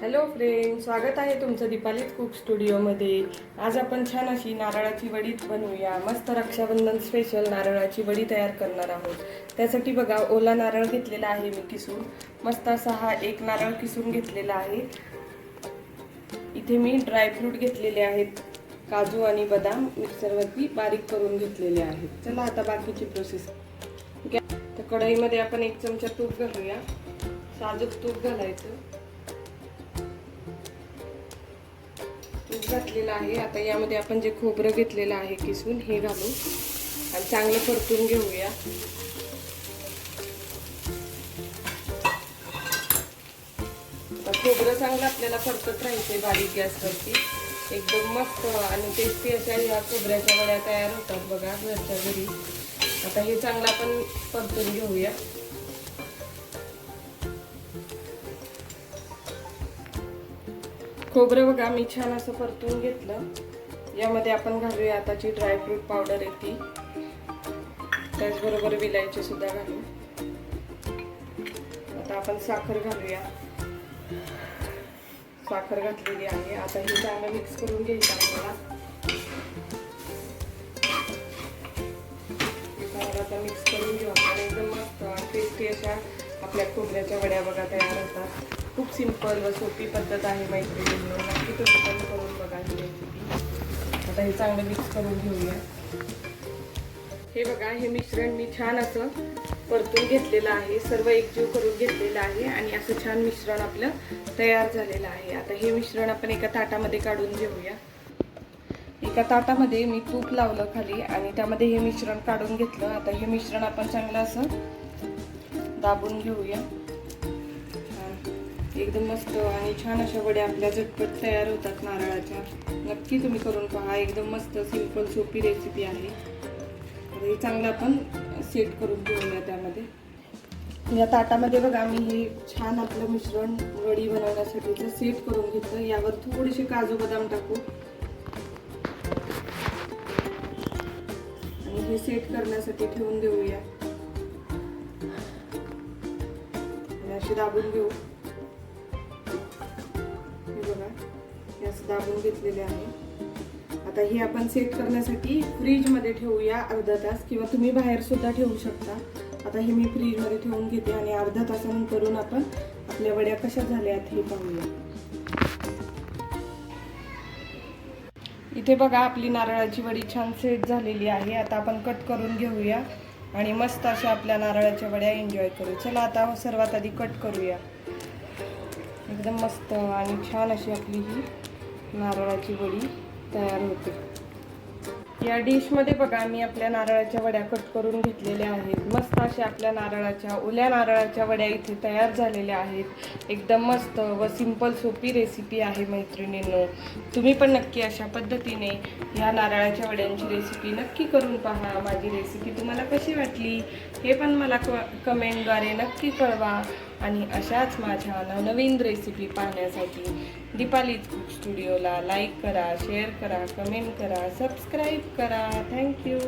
Hello friend स्वागत आहे तुमचं दीपालीत कुक स्टुडिओमध्ये आज आपण छान अशी नारळाची वडी बनवूया. मस्त रक्षाबंधन स्पेशल नारळाची वडी तयार करणार आहोत. त्यासाठी बघा ओला नारळ घेतलेला आहे मी किसून. मस्त असा हा एक नारळ किसून घेतलेला आहे. इथे मी ड्रायफ्रूट घेतलेले आहेत. काजू आणि बदाम मिक्सरवरती बारीक करून घेतलेले आहेत. चला आता बाकीची प्रोसेस तर कढईमध्ये आपण एक चमचा तूप घालूया. साजूक तूप घालायचं. घातलेलं आहे. आता यामध्ये आपण जे खोबरं घेतलेलं आहे किसून हे घालू आणि चांगलं परतून घेऊया. आता खोबरं चांगलं आपल्याला परतत राहायचे बारीक गॅसवरती. एकदम मस्त आणि टेस्टी अशा ह्या खोबऱ्याच्या वड्या तयार होतात बघा घरच्या घरी. आता हे चांगलं आपण परतून घेऊया. खोबरं बघा मी छान असं परतून घेतलं. यामध्ये आपण घालूया आताची ड्रायफ्रूट पावडर आहे ती. त्याचबरोबर विलायची सुद्धा घालू आता आपण साखर घालूया. साखर घातलेली आहे. आता हे चांगलं मिक्स करून घ्यायचं आपल्याला आता मिक्स करून घेऊ आपण. एकदम मस्त टेस्टी अशा आपल्या खोबऱ्याच्या वड्या बघा तयार होतात. खूप सिंपल व सोपी पद्धत आहे मैत्रिणींनो. नक्की तुम्ही पण करून बघा ही रेसिपी आता हे चांगलं मिक्स करून घेऊया. हे बघा हे मिश्रण मी छान असं परतून घेतलेलं आहे. सर्व एकजीव करून घेतलेलं आहे आणि असं छान मिश्रण आपलं तयार झालेलं आहे. आता हे मिश्रण आपण एका ताटामध्ये काढून घेऊया. एका ताटामध्ये मी तूप लावलं खाली आणि त्यामध्ये हे मिश्रण काढून घेतलं. आता हे मिश्रण आपण चांगलं असं दाबून घेऊया. एकदम मस्त आणि छान अशा वड्या आपल्या झटपट तयार होतात नारळाच्या. नक्की तुम्ही करून पहा एकदम मस्त सिंपल सोपी रेसिपी आहे. हे चांगलं आपण सेट करून घेऊया त्यामध्ये. या ताटामध्ये बघा मी हे छान आपलं मिश्रण वडी बनवण्यासाठीचं सेट करून घेतलं यावर थोडेसे काजू बदाम टाकू. आणि हे सेट करण्यासाठी ठेवून देऊया. असे दाबून घेऊ. बघा. हे असं दाबून घेतलेले आहे. आता हे आपण सेट करण्यासाठी फ्रीजमध्ये ठेवूया अर्धा तास किंवा तुम्ही बाहेर सुद्धा ठेवू शकता. आता हे मी फ्रीजमध्ये ठेवून घेते आणि अर्धा तासानंतरून आपण आपल्या वड्या कशा झाल्यात हे पाहूया. इथे बघा आपली नारळाची वडी छान सेट झालेली आहे. आता आपण कट करून घेऊया आणि मस्त अशा आपल्या नारळाच्या वड्या एन्जॉय करू. चला आता सर्वात आधी कट करूया. एकदम मस्त आणि छान अशी आपली ही नारळाची वडी तयार होते. या डिशमध्ये बघा मी आपल्या नारळाच्या वड्या कट करून घेतलेल्या आहेत. मस्त अशा आपल्या नारळाच्या ओल्या नारळाच्या वड्या इथे तयार झालेल्या आहेत. एकदम मस्त व सिंपल सोपी रेसिपी आहे मैत्रिणींनो. तुम्ही पण नक्की अशा पद्धतीने ह्या नारळाच्या वड्यांची रेसिपी नक्की करून पहा. माझी रेसिपी तुम्हाला कशी वाटली हे पण मला क कमेंटद्वारे नक्की कळवा. आणि अशाच माझ्या नवनवीन रेसिपी पाहण्यासाठी दीपालीज कुक स्टुडिओला लाईक करा शेअर करा कमेंट करा सबस्क्राईब करा. Thank you